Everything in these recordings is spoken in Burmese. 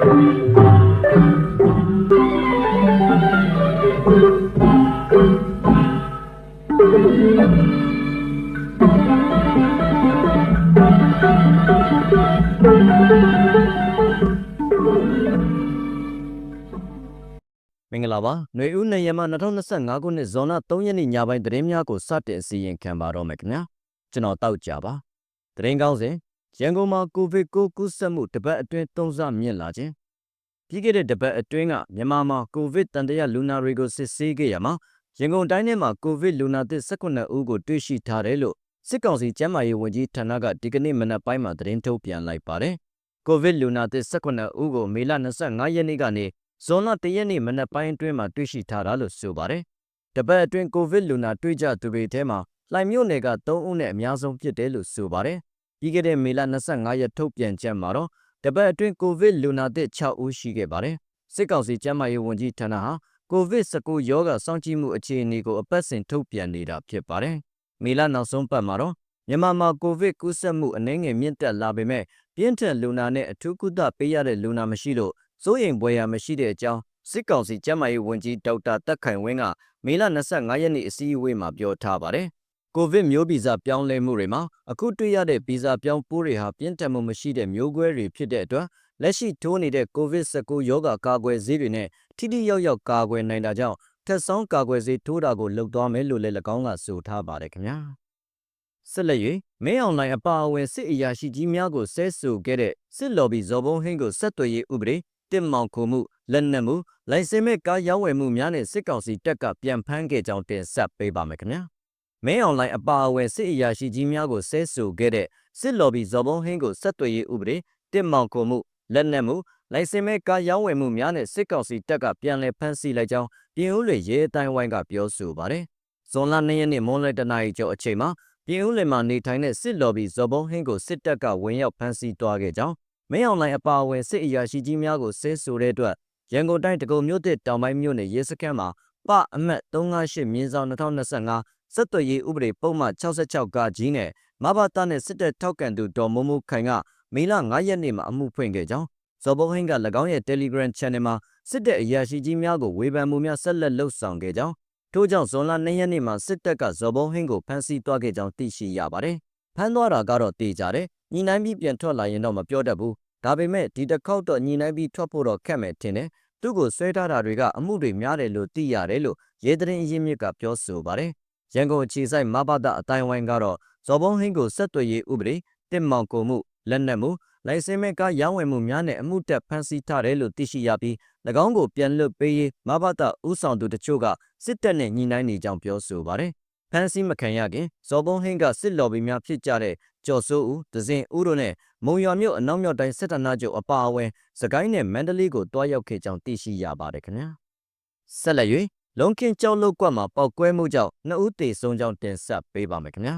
မင်္ဂလာပါຫນွေဦးနေရမ2025ခုနှစ်ဇွန်လ3ရက်နေ့ညပိုင်းသတင်းများကိုစတင်အစီရင်ခံပါတော့မယ်ခင်ဗျာကျွန်တော်တောက်ကြပါသတင်းကောင်းစဉ် ရန်ကုန်မှာကိုဗစ်ကိုကူးစက်မှုတစ်ပတ်အတွင်းသုံးဆမြင့်လာခြင်းပြီးခဲ့တဲ့တစ်ပတ်အတွင်းကမြန်မာမှာကိုဗစ်တန်တရာလူနာတွေကိုစစ်ဆေးခဲ့ရမှာရန်ကုန်တိုင်းထဲမှာကိုဗစ်လူနာသစ်18ဦးကိုတွေ့ရှိထားတယ်လို့စစ်ကောင်စီကျန်းမာရေးဝန်ကြီးဌာနကဒီကနေ့မနက်ပိုင်းမှာသတင်းထုတ်ပြန်လိုက်ပါတယ်ကိုဗစ်လူနာသစ်18ဦးကိုမေလ25ရက်နေ့ကနေဇွန်လ၁ရက်နေ့မနက်ပိုင်းအတွင်းမှာတွေ့ရှိထားတာလို့ဆိုပါတယ်။တပတ်အတွင်းကိုဗစ်လူနာတွေ့ကြသူတွေထဲမှာလှိုင်မြို့နယ်က3ဦးနဲ့အများဆုံးဖြစ်တယ်လို့ဆိုပါတယ်။ ပြီးခဲ့တဲ့မေလ25ရက်ထုတ်ပြန်ချက်မှာတော့တပတ်အတွင်းကိုဗစ်လူနာသစ်6ဦးရှိခဲ့ပါတယ်။စစ်ကောင်စီကျန်းမာရေးဝန်ကြီးဌာနဟာကိုဗစ်19ရောဂါစောင့်ကြည့်မှုအခြေအနေကိုအပတ်စဉ်ထုတ်ပြန်နေတာဖြစ်ပါတယ်။မေလနောက်ဆုံးပတ်မှာတော့မြန်မာမှာကိုဗစ်ကူးစက်မှုအနည်းငယ်မြင့်တက်လာပေမဲ့ပြင်းထန်လူနာနဲ့အထူးကုသပေးရတဲ့လူနာမရှိလို့စိုးရိမ်ပွဲရမရှိတဲ့အကြောင်းစစ်ကောင်စီကျန်းမာရေးဝန်ကြီးဒေါက်တာတက်ခိုင်ဝင်းကမေလ25ရက်နေ့အစည်းအဝေးမှာပြောထားပါတယ်။ ကိုဗစ်မျိုးဗီဇပြောင်းလဲမှုတွေမှာအခုတွေ့ရတဲ့ဗီဇပြောင်းပိုးတွေဟာပြင်းထန်မှုမရှိတဲ့မျိုးကွဲတွေဖြစ်တဲ့အတွက်လက်ရှိထိုးနေတဲ့ကိုဗစ်19 ရောဂါကာကွယ်ဆေးတွေနဲ့ထိထိရောက်ရောက်ကာကွယ်နိုင်တာကြောင့်ထက်ဆောင်ကာကွယ်ဆေးထိုးတာကိုလုပ်သွားမယ်လို့လည်း၎င်းကဆိုထားပါတယ်ခင်ဗျာ။ဆက်လက်၍မင်းအောင်လှိုင်အပါအဝင်စစ်အရာရှိကြီးများကိုဆဲဆိုခဲ့တဲ့စစ်လော်ဘီဇော်ဘုံဟင်းကိုဆက်သွယ်ရေးဥပဒေတစ်မောင်ခုမှုလက်နက်မှုလိုင်စင်မဲ့ကားရောင်းဝယ်မှုများနဲ့စစ်ကောင်စီတပ်ကပြန်ဖမ်းခဲ့ကြောင်းတင်ဆက်ပေးပါမယ်ခင်ဗျာ မင်းအွန်လိုင်းအပါအဝင်စစ်အရာရှိကြီးများကိုဆဲဆိုခဲ့တဲ့စစ်လော်ဘီဇော်ဘုံဟင်းကိုဆက်သွယ်ရေးဥပဒေတစ်မောင်ခုမှုလက်နက်မှုလိုင်စင်မဲ့ကားရောင်းဝယ်မှုများနဲ့စစ်ကောင်စီတပ်ကပြန်လည်ဖမ်းဆီးလိုက်ကြောင်းပြည်ဦးလေရဲအတိုင်းဝိုင်းကပြောဆိုပါတယ်ဇွန်လ2ရက်နေ့မွန်းလတနာရီကျော်အချိန်မှာပြည်ဦးလေမှာနေထိုင်တဲ့စစ်လော်ဘီဇော်ဘုံဟင်းကိုစစ်တပ်ကဝင်ရောက်ဖမ်းဆီးသွားခဲ့ကြောင်းမင်းအောင်လှိုင်အပါအဝင်စစ်အရာရှိကြီးများကိုဆဲဆိုတဲ့အတွက်ရန်ကုန်တိုင်းတကုံမြို့သစ်တောင်ပိုင်းမြို့နယ်ရဲစခန်းမှာပအမတ်358မြင်းဆောင်2025 စက်သွေးရေးဥပဒေပုံမှန်66ကကြီးနဲ့မဘာတာနဲ့စစ်တပ်ထောက်ကန်သူဒေါ်မိုးမိုးခိုင်ကမေလ9ရက်နေ့မှာအမှုဖွင့်ခဲ့ကြောင်းဇော်ဘုံဟင်းက၎င်းရဲ့ Telegram Channel မှာစစ်တပ်အရာရှိကြီးများကိုဝေဖန်မှုများဆက်လက်လှုပ်ဆောင်ခဲ့ကြောင်းထို့ကြောင့်ဇွန်လ2ရက်နေ့မှာစစ်တပ်ကဇော်ဘုံဟင်းကိုဖမ်းဆီးသွားခဲ့ကြောင်းသိရှိရပါတယ်။ဖမ်းသွားတာကတော့တေးကြတယ်။ညီနိုင်ပြီးပြန်ထွက်လာရင်တော့မပြောတတ်ဘူးဒါပေမဲ့ဒီတစ်ခေါက်တော့ညီနိုင်ပြီးထွက်ဖို့တော့ခက်မယ်ထင်တယ်သူ့ကိုဆွဲထားတာတွေကအမှုတွေများတယ်လို့သိရတယ်လို့ရဲတရင်အရင်မြစ်ကပြောဆိုပါတယ် ရန်ကုန်အခြေဆိုင်မဘာဒအတိုင်းဝိုင်းကတော့ဇော်ဘုံဟင်းကိုဆက်သွယ်ရေးဥပဒေတစ်မောင်ကိုမှုလက်နက်မှုလိုင်စင်မဲ့ကရောင်းဝယ်မှုများနဲ့အမှုတက်ဖမ်းဆီးထားတယ်လို့သိရှိရပြီး၎င်းကိုပြန်လွတ်ပေးရေးမဘာဒဥဆောင်သူတချို့ကစစ်တပ်နဲ့ညှိနှိုင်းနေကြောင်းပြောဆိုပါတယ်ဖမ်းဆီးမခံရခင်ဇော်ဘုံဟင်းကစစ်လော်ဘီများဖြစ်ကြတဲ့ကျော်စိုးဦးဒဇင်ဦးတို့နဲ့မုံရွာမြို့အနောက်မြောက်တိုင်းစစ်ဌာနချုပ်အပါအဝင်စကိုင်းနဲ့မန္တလေးကိုတွားရောက်ခဲ့ကြောင်းသိရှိရပါတယ်ခင်ဗျာဆက်လက်၍ လုံကင်းကြောက်လုတ်ကွက်မှာပောက်ကွဲမှုကြောင့်နှစ်ဦးသေဆုံးကြောင်းတင်ဆက်ပေးပါမယ်ခင်ဗျာ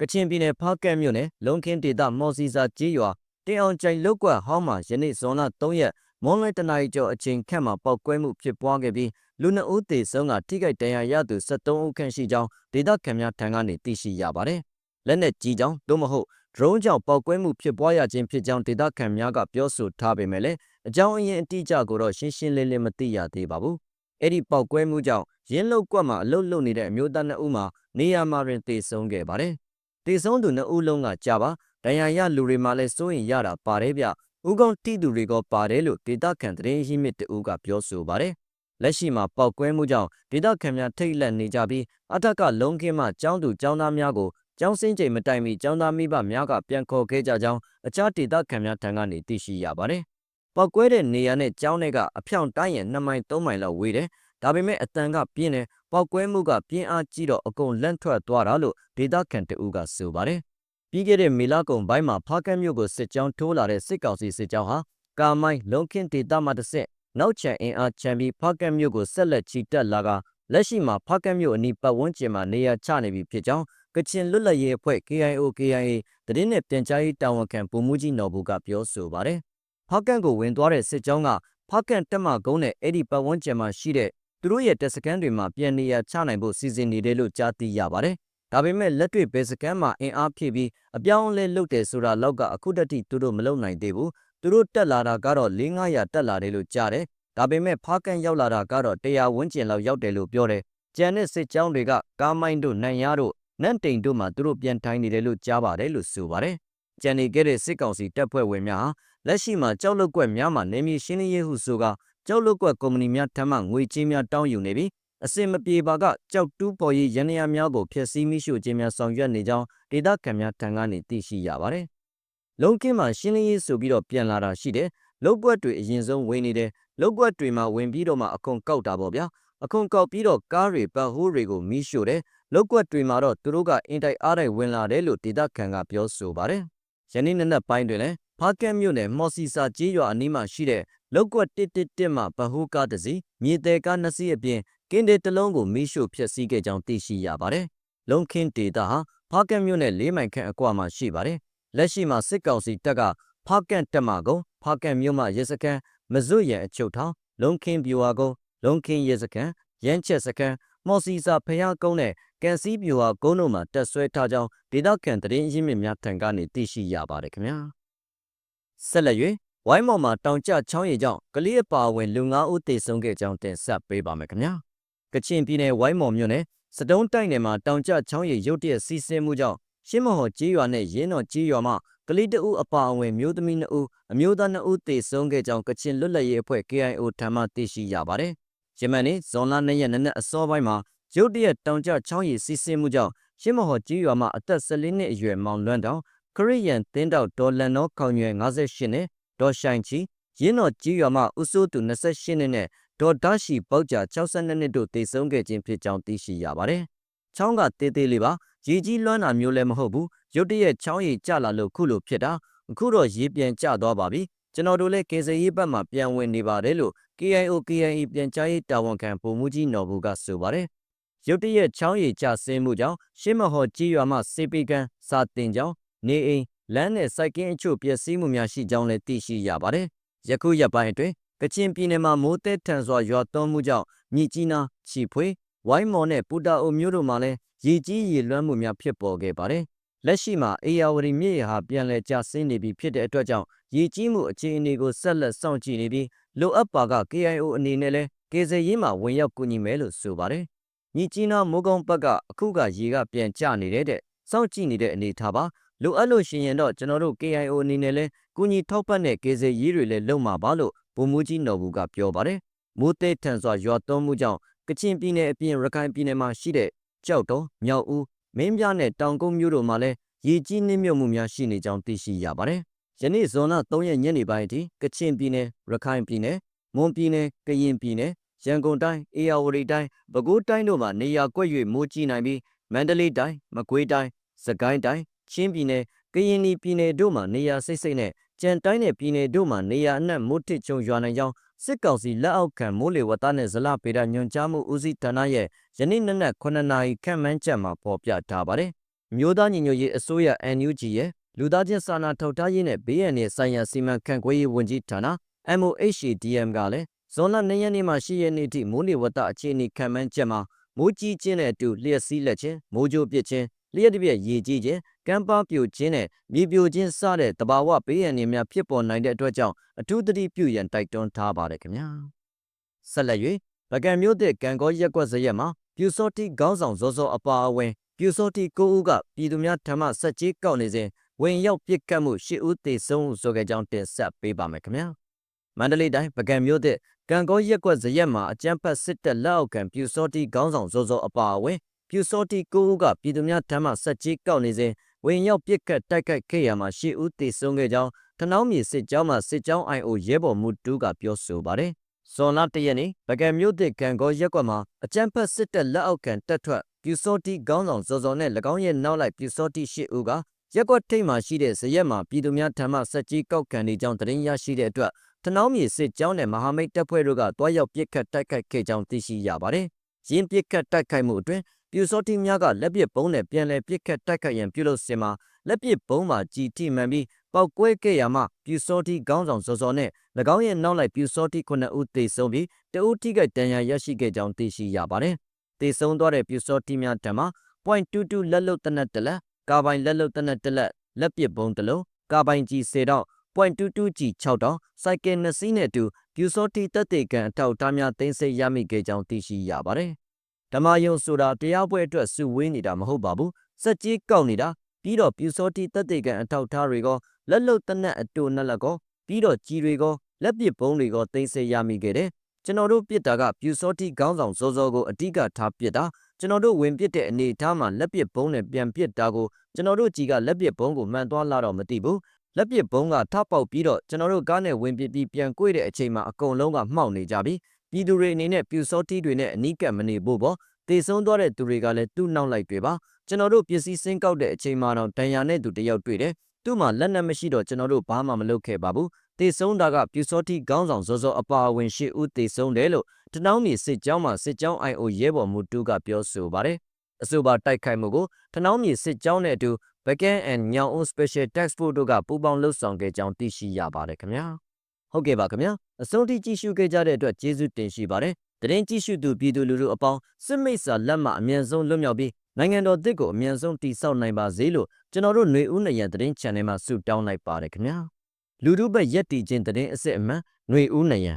ကချင်ပြည်နယ်ဖားကန့်မြို့နယ်လုံကင်းဒေသမော်စီစာကြီးရွာတင်အောင်ကျိုင်လုတ်ကွက်ဟောင်းမှာယနေ့ဇွန်လ3ရက်မွန်လွဲတနာရီကျော်အချိန်ခန့်မှာပောက်ကွဲမှုဖြစ်ပွားခဲ့ပြီးလူနှစ်ဦးသေဆုံးကထိခိုက်ဒဏ်ရာရသူ73ဦးခန့်ရှိကြောင်းဒေသခံများထံကနေသိရှိရပါတယ်လက်နက်ကြီးကြောင်းသို့မဟုတ် drone ကြောင့်ပောက်ကွဲမှုဖြစ်ပွားရခြင်းဖြစ်ကြောင်းဒေသခံများကပြောဆိုထားပေမဲ့လည်းအကြောင်းအရင်းအတိအကျကိုတော့ရှင်းရှင်းလင်းလင်းမသိရသေးပါဘူး။ အဲ့ဒီပောက်ကွဲမှုကြောင့်ရင်းလုတ်ကွက်မှာအလုတ်လုတ်နေတဲ့အမျိုးသားနှစ်ဦးမှာနေရာမှာတွင်တေဆုံးခဲ့ပါတယ်။တေဆုံးသူနှစ်ဦးလုံးကကြာပါဒဏ်ရာရလူတွေမှလည်းစိုးရင်ရတာပါတယ်ဗျ။ဥကောင်တိသူတွေကပါတယ်လို့ဒေသခံသတင်းရင်းမြစ်တူကပြောဆိုပါတယ်။လက်ရှိမှာပောက်ကွဲမှုကြောင့်ဒေသခံများထိတ်လန့်နေကြပြီးအထက်ကလုံးခင်းမှចောင်းသူចောင်းသားများကိုကျောင်းစင်းချိန်မတိုင်မီကျောင်းသားမိဘများကပြန်ခေါ်ခဲ့ကြကြောင်းအခြားဒေသခံများထံကနေသိရှိရပါတယ်။ ပောက်ကွဲတဲ့နေရာနဲ့ကျောင်းထဲကအဖြောင့်တိုင်းရင်2မိုင်3မိုင်လောက်ဝေးတယ်။ဒါပေမဲ့အတန်ကပြင်းတယ်။ပောက်ကွဲမှုကပြင်းအားကြီးတော့အကုန်လန့်ထွက်သွားတာလို့ဒေသခံတအူးကဆိုပါတယ်။ပြီးခဲ့တဲ့မေလကုံပိုင်းမှာဖားကန့်မြို့ကိုစစ်ကြောင်းထိုးလာတဲ့စစ်ကောင်စီစစ်ကြောင်းဟာကာမိုင်းလုံခင်းဒေသမှာတစ်ဆက်နောက်ချန်အင်အားချန်ပြီးဖားကန့်မြို့ကိုဆက်လက်ချီတက်လာကလက်ရှိမှာဖားကန့်မြို့အနီးပတ်ဝန်းကျင်မှာနေရာချနေပြီဖြစ်ကြောင်းကချင်လွတ်လပ်ရေးအဖွဲ့ KIO KIA တရင်နဲ့ပြန်ကြားရေးတာဝန်ခံပုံမှုကြီးနော်ဘူးကပြောဆိုပါတယ်။ ဖားကန်ကိုဝင်သွားတဲ့စစ်ကြောင်းကဖားကန်တက်မကုန်းနဲ့အဲ့ဒီပတ်ဝန်းကျင်မှာရှိတဲ့သူတို့ရဲ့တပ်စခန်းတွေမှာပြန်နေရာချနိုင်ဖို့စီစဉ်နေတယ်လို့ကြားသိရပါတယ်။ဒါပေမဲ့လက်တွေ့ဘယ်စခန်းမှာအင်အားဖြည့်ပြီးအပြောင်းအလဲလုပ်တယ်ဆိုတာတော့ကအခုတတိသူတို့မလုပ်နိုင်သေးဘူးသူတို့တက်လာတာကတော့4-500တက်လာတယ်လို့ကြားတယ်ဒါပေမဲ့ဖားကန်ရောက်လာတာကတော့100ဝန်းကျင်လောက်ရောက်တယ်လို့ပြောတယ်ကျန်တဲ့စစ်ကြောင်းတွေကကားမိုင်းတို့နိုင်ရတို့နန့်တိန်တို့မှသူတို့ပြန်ထိုင်နေတယ်လို့ကြားပါတယ်လို့ဆိုပါတယ်ကျန်နေခဲ့တဲ့စစ်ကောင်စီတပ်ဖွဲ့ဝင်များဟာ လက်ရှိမှာကြောက်လုတ်ကွက်များမှာနေမြေရှင်းလင်းရေးဟုဆိုကကြောက်လုတ်ကွက်ကုမ္ပဏီများထမ်းမှငွေကြေးများတောင်းယူနေပြီးအစင်မပြေပါကကြောက်တူးပေါ်ရေးရန်ရများကိုဖျက်ဆီးမိရှို့ခြင်းများဆောင်ရွက်နေကြောင်းဒေသခံများထံကနေသိရှိရပါတယ်။လုံကင်းမှာရှင်းလင်းရေးဆိုပြီးတော့ပြန်လာတာရှိတယ်။လုတ်ပွက်တွေအရင်ဆုံးဝင်နေတယ်။လုတ်ပွက်တွေမှာဝင်ပြီးတော့မှအခွန်ကောက်တာပေါ့ဗျာ။အခွန်ကောက်ပြီးတော့ကားတွေပတ်ဟိုးတွေကိုမိရှို့တယ်။လုတ်ကွက်တွေမှာတော့သူတို့ကအင်တိုက်အားတိုက်ဝင်လာတယ်လို့ဒေသခံကပြောဆိုပါတယ်။ယနေ့နက်နက်ပိုင်းတွင်လည်း ဖားကက်မြို့နယ်မော်စီစာကျေးရွာအနီးမှာရှိတဲ့လောက်ကွက်111မှာဗဟိုကားတစ်စီးမြေတဲကားနှစ်စီးအပြင်ကင်းတဲ့တလုံးကိုမိရှို့ဖျက်ဆီးခဲ့ကြောင်းသိရှိရပါတယ်။လုံခင်းဒေတာဟာဖားကက်မြို့နယ်၄မိုင်ခန့်အကွာမှာရှိပါတယ်။လက်ရှိမှာစစ်ကောင်စီတပ်ကဖားကက်တက်မကုန်းဖားကက်မြို့မှာရဲစခန်းမဇွတ်ရန်အချုပ်ထောင်လုံခင်းပြူဟာကုန်းလုံခင်းရဲစခန်းရမ်းချက်စခန်းမော်စီစာဖျားကုန်းနဲ့ကန်စီပြူဟာကုန်းတို့မှာတက်ဆွဲထားကြောင်းဒေသခံတရင်ရင်းမြစ်များထံကနေသိရှိရပါတယ်ခင်ဗျာ။ ဆက်လက်၍ဝိုင်းမော်မှာတောင်ကျချောင်းရည်ကြောင့်ကလေးအပါအဝင်လူ၅ဦးသေဆုံးခဲ့ကြောင်းတင်ဆက်ပေးပါမယ်ခင်ဗျာ။ကချင်ပြည်နယ်ဝိုင်းမော်မြို့နယ်စတုံးတိုက်နယ်မှာတောင်ကျချောင်းရည်ရုတ်တရက်စီးဆင်းမှုကြောင့်ရှင်းမဟော်ကြေးရွာနဲ့ရင်းတော်ကြေးရွာမှကလေးတအုပ်အပါအဝင်မျိုးသမီး2ဦးအမျိုးသား2ဦးသေဆုံးခဲ့ကြောင်းကချင်လွတ်လပ်ရေးအဖွဲ့ KIO ထံမှသိရှိရပါတယ်။ယမန်နေ့ဇွန်လ2ရက်နေ့အစောပိုင်းမှာရုတ်တရက်တောင်ကျချောင်းရည်စီးဆင်းမှုကြောင့်ရှင်းမဟော်ကြေးရွာမှာအသက်14နှစ်အရွယ်မောင်လွန်းတောင် ခရစ်ယာန်တင်းတောက်ဒေါ်လန်နောခေါင်ရွယ်58နဲ့ဒေါ်ရှိုင်ချီရင်းတော်ကြီးရွာမှဦးစိုးသူ28နှစ်နဲ့ဒေါ်ဒါရှိပေါက်ကြ62နှစ်တို့တေဆုံးခဲ့ခြင်းဖြစ်ကြောင်းသိရှိရပါတယ်။ချောင်းကတေးသေးလေးပါရေကြီးလွှမ်းတာမျိုးလည်းမဟုတ်ဘူးရုတ်တရက်ချောင်းရည်ကျလာလို့ခုလိုဖြစ်တာအခုတော့ရေပြန်ကျသွားပါပြီကျွန်တော်တို့လည်းကေစရေးဘက်မှာပြန်ဝင်နေပါတယ်လို့ KIO KIE ပြန်ကြားရေးတာဝန်ခံဗိုလ်မှူးကြီးနော်ဘူးကဆိုပါတယ်ရုတ်တရက်ချောင်းရည်ကျဆင်းမှုကြောင့်ရှင်းမဟော်ကြီးရွာမှစေပေကန်စာတင်ကြောင်း နေအိမ်လမ်းနဲ့စိုက်ကင်းအချို့ပျက်စီးမှုများရှိကြောင်းလည်းသိရှိရပါတယ်။ယခုရက်ပိုင်းအတွင်းကချင်ပြည်နယ်မှာမိုးတဲထန်စွာရွာသွန်းမှုကြောင့်မြစ်ကြီးနားချီဖွေဝိုင်းမော်နဲ့ပူတာအိုမြို့တို့မှာလည်းရေကြီးရေလွှမ်းမှုများဖြစ်ပေါ်ခဲ့ပါတယ်။လက်ရှိမှာအေယာဝတီမြစ်ရဟာပြန်လည်ကျဆင်းနေပြီဖြစ်တဲ့အတွက်ကြောင့်ရေကြီးမှုအခြေအနေကိုဆက်လက်စောင့်ကြည့်နေပြီးလိုအပ်ပါက KIO အနေနဲ့လည်းကေဇယ်ရေးမှာဝင်ရောက်ကူညီမယ်လို့ဆိုပါတယ်။မြစ်ကြီးနားမိုးကုံဘက်ကအခုကရေကပြန်ကျနေတဲ့တဲ့စောင့်ကြည့်နေတဲ့အနေထားပါ လိုအပ်လို့ရှိရင်တော့ကျွန်တော်တို့ KIO အနေနဲ့လဲကုညီထောက်ပံ့တဲ့ကေဇယ်ရေးတွေလည်းလုပ်မှာပါလို့ဗိုလ်မှူးကြီးနော်ဘူးကပြောပါတယ်။မိုးတဲထန်စွာရွာသွန်းမှုကြောင့်ကချင်ပြည်နယ်အပြင်ရခိုင်ပြည်နယ်မှာရှိတဲ့ကြောက်တော်မြောက်ဦးမင်းပြနဲ့တောင်ကုန်းမြို့တို့မှာလည်းရေကြီးနှိမ့်မြုပ်မှုများရှိနေကြောင်းသိရှိရပါတယ်။ယနေ့ဇွန်လ3ရက်ညနေပိုင်းအထိကချင်ပြည်နယ်ရခိုင်ပြည်နယ်မွန်ပြည်နယ်ကရင်ပြည်နယ်ရန်ကုန်တိုင်းအေရဝတီတိုင်းပဲခူးတိုင်းတို့မှာနေရာကွက်၍မိုးကြီးနိုင်ပြီးမန္တလေးတိုင်းမကွေးတိုင်းစကိုင်းတိုင်း ချင်းပြည်နယ်ကရင်ပြည်နယ်တို့မှာနေရာစိတ်စိတ်နဲ့ကြံတိုင်းနယ်ပြည်နယ်တို့မှာနေရာအနှံ့မိုးထစ်ချုံရွာနိုင်ကြောင်းစစ်ကောင်စီလက်အောက်ခံမိုးလေဝသနဲ့ဇလပေဒညွန်ကြားမှုဦးစီးဌာနရဲ့ယနေ့နနက်9နာရီခန့်မှန်းချက်မှာဖော်ပြထားပါတယ်။မြို့သားညီညွတ်ရေးအစိုးရ NUG ရဲ့လူသားချင်းစာနာထောက်ထားရေးနဲ့ဘေးရန်ရဲ့ဆိုင်ရာစီမံခန့်ခွဲရေးဝန်ကြီးဌာန MOHDM ကလည်းဇွန်လ2ရက်နေ့မှ10ရက်နေ့ထိမိုးလေဝသအခြေအနေခန့်မှန်းချက်မှာမိုးကြီးခြင်းနဲ့အတူလျှက်စီးလက်ခြင်းမိုးကြိုးပစ်ခြင်းလျှက်တစ်ပြက်ရေကြီးခြင်း ကမ်းပါးပြိုခြင်းနဲ့မြေပြိုခြင်းစတဲ့တဘာဝဘေးရန်တွေများဖြစ်ပေါ်နိုင်တဲ့အတွက်ကြောင့်အထူးသတိပြုရန်တိုက်တွန်းထားပါတယ်ခင်ဗျာဆက်လက်၍ဗကံမျိုးတဲ့ကံကောရက်ကွက်ဇရက်မှာပြူစောတိခေါင်းဆောင်ဇောဇောအပါအဝင်ပြူစောတိကိုဦးကပြည်သူများဓမ္မစက်ကြီးကောက်နေစဉ်ဝင်ရောက်ပစ်ခတ်မှုရှစ်ဦးသေဆုံးဆိုခဲ့ကြောင်းတင်ဆက်ပေးပါမယ်ခင်ဗျာမန္တလေးတိုင်းပကံမြို့တဲ့ကံကောရက်ကွက်ဇရက်မှာအကြမ်းဖက်စစ်တပ်လက်အောက်ခံပြူစောတိခေါင်းဆောင်ဇောဇောအပါအဝင်ပြူစောတိကိုဦးကပြည်သူများဓမ္မစက်ကြီးကောက်နေစဉ် ဝင်ရောက်ပစ်ခတ်တိုက်ခိုက်ခဲ့ရမှာရှစ်ဦးသေဆုံးခဲ့ကြောင်းထနောင်းမြေစစ်ကြောင်းမှစစ်ကြောင်း IO ရဲဘော်မှုတူးကပြောဆိုပါတယ်။ဇွန်လ၁ရက်နေ့ပကံမြို့သစ်ကံကောရက်ကွက်မှာအကြမ်းဖက်စစ်တပ်လက်အောက်ခံတပ်ထွက်ပြူစောတိခေါင်းဆောင်စောစောနဲ့၎င်းရဲ့နောက်လိုက်ပြူစောတိရှစ်ဦးကရက်ကွက်ထိပ်မှာရှိတဲ့ဇရက်မှာပြည်သူများထံမှစက်ကြီးကောက်ခံနေကြောင်းသတင်းရရှိတဲ့အတွက်ထနောင်းမြေစစ်ကြောင်းနဲ့မဟာမိတ်တပ်ဖွဲ့တို့ကတွားရောက်ပစ်ခတ်တိုက်ခိုက်ခဲ့ကြောင်းသိရှိရပါတယ်။ရင်းပစ်ခတ်တိုက်ခိုက်မှုအတွင်း ပြူစောတိများကလက်ပစ်ပုံးနဲ့ပြန်လည်ပစ်ခတ်တိုက်ခိုက်ရန်ပြုလုပ်စင်မှာလက်ပစ်ပုံးမှာကြည်ထိမှန်ပြီးပောက်ကွဲခဲ့ရမှပြူစောတိခေါင်းဆောင်စောစောနဲ့၎င်းရဲ့နောက်လိုက်ပြူစောတိ9ဦးသေဆုံးပြီးတဦးထိခိုက်ဒဏ်ရာရရှိခဲ့ကြောင်းသိရှိရပါတယ်။သေဆုံးသွားတဲ့ပြူစောတိများဓမ္မ .22 လက်လုတ်တနက်တလက်ကာပိုင်လက်လုတ်တနက်တလက်လက်ပစ်ပုံးတစ်လုံးကာပိုင်ကြီး10တော့ .22G 6တောင်စိုက်ကယ်2စီးနဲ့အတူပြူစောတိတက်တေကန်အထောက်အထားများတင်ဆက်ရမိခဲ့ကြောင်းသိရှိရပါတယ်။ ဓမ္မယုံဆိုတာတရားပွဲအတွက်စုဝေးနေတာမဟုတ်ပါဘူး။စက်ကြီးကောက်နေတာပြီးတော့ပြူစောတိတက်တေကန်အထောက်အထားတွေကလက်လုတ်တနက်အတူနဲ့လက်ကောပြီးတော့ကြီးတွေကလက်ပစ်ပုံးတွေကတင်ဆက်ရမိခဲ့တယ်။ကျွန်တော်တို့ပြစ်တာကပြူစောတိခေါင်းဆောင်စောစောကိုအဓိကထားပြစ်တာကျွန်တော်တို့ဝင်ပစ်တဲ့အနေအထားမှာလက်ပစ်ဘုံးနဲ့ပြန်ပစ်တာကိုကျွန်တော်တို့ကြီးကလက်ပစ်ဘုံးကိုမှန်သွားလာတော့မသိဘူးလက်ပစ်ဘုံးကထပေါက်ပြီးတော့ကျွန်တော်တို့ကားနဲ့ဝင်ပစ်ပြီးပြန်ကွေ့တဲ့အချိန်မှာအကုန်လုံးကမှောက်နေကြပြီ ပြည်သူတွေအနေနဲ့ပြူစောတိတွေနဲ့အနီးကပ်မနေဖို့ပေါ့တေဆုံးသွားတဲ့သူတွေကလည်းသူ့နောက်လိုက်တွေပါကျွန်တော်တို့ပစ္စည်းစင်းကောက်တဲ့အချိန်မှာတော့ဒဏ်ရာနဲ့သူတယောက်တွေ့တယ်သူ့မှာလက်နက်မရှိတော့ကျွန်တော်တို့ဘာမှမလုပ်ခဲ့ပါဘူးတေဆုံးတာကပြူစောတိခေါင်းဆောင်စောစောအပါအဝင်ရှစ်ဦးတေဆုံးတယ်လို့တနောင်းမြေစစ်ကြောင်းမှာစစ်ကြောင်း IO ရဲဘော်မှုတူကပြောဆိုပါတယ်။အဆိုပါတိုက်ခိုက်မှုကိုတနောင်းမြေစစ်ကြောင်းနဲ့အတူ Backend and ညောင်အုံ Special Task Force တို့ကပူးပေါင်းလှုပ်ဆောင်ခဲ့ကြောင်းသိရှိရပါတယ်ခင်ဗျာ။ ဟုတ်ကဲ့ပါခင်ဗျာ။အဆုံးထိကြည့်ရှုခဲ့ကြတဲ့အတွက်ကျေးဇူးတင်ရှိပါတယ်။တရင်ကြည့်ရှုသူပြည်သူလူထုအပေါင်းစစ်မိတ်စာလက်မှအမြန်ဆုံးလွတ်မြောက်ပြီးနိုင်ငံတော်တစ်ကိုအမြန်ဆုံးတည်ဆောက်နိုင်ပါစေလို့ကျွန်တော်တို့ຫນွေဦးနရံတရင် channel မှာဆုတောင်းလိုက်ပါတယ်ခင်ဗျာ။လူထုဘက်ရက်တီချင်းတရင်အစ်စ်အမှန်ຫນွေဦးနရံ